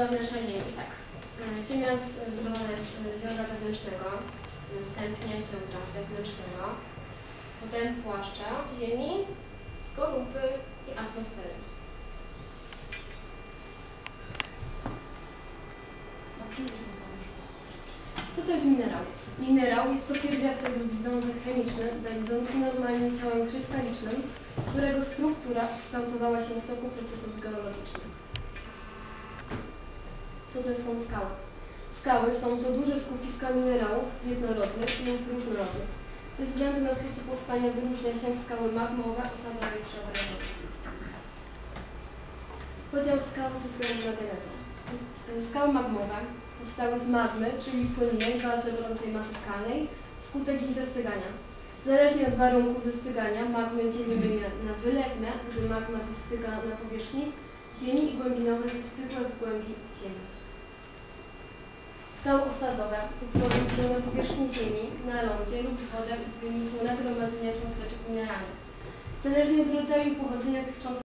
Ziemia zbudowana jest z jądra wewnętrznego, zstępnie z jądra zewnętrznego, potem płaszcza Ziemi, skorupy i atmosfery. Co to jest minerał? Minerał jest to pierwiastek lub związek chemiczny, będący normalnie ciałem krystalicznym, którego struktura kształtowała się w toku procesów geologicznych. Co to są skały? Skały są to duże skupiska minerałów jednorodnych lub różnorodnych. Ze względu na sposób powstania wyróżnia się skały magmowe, osadowe i przeobrazowe. Podział skał ze względu na genezę. Skały magmowe powstały z magmy, czyli płynnej, bardzo gorącej masy skalnej, skutek ich zastygania. Zależnie od warunków zastygania magmy dzielimy je na wylewne, gdy magma zastyga na powierzchni ziemi i głębinowe zastygłe w głębi ziemi. Skały osadowe utworzą się na powierzchni ziemi, na lądzie lub wodę w wyniku nagromadzenia cząsteczek mineralnych. Zależnie od rodzaju pochodzenia tych cząstek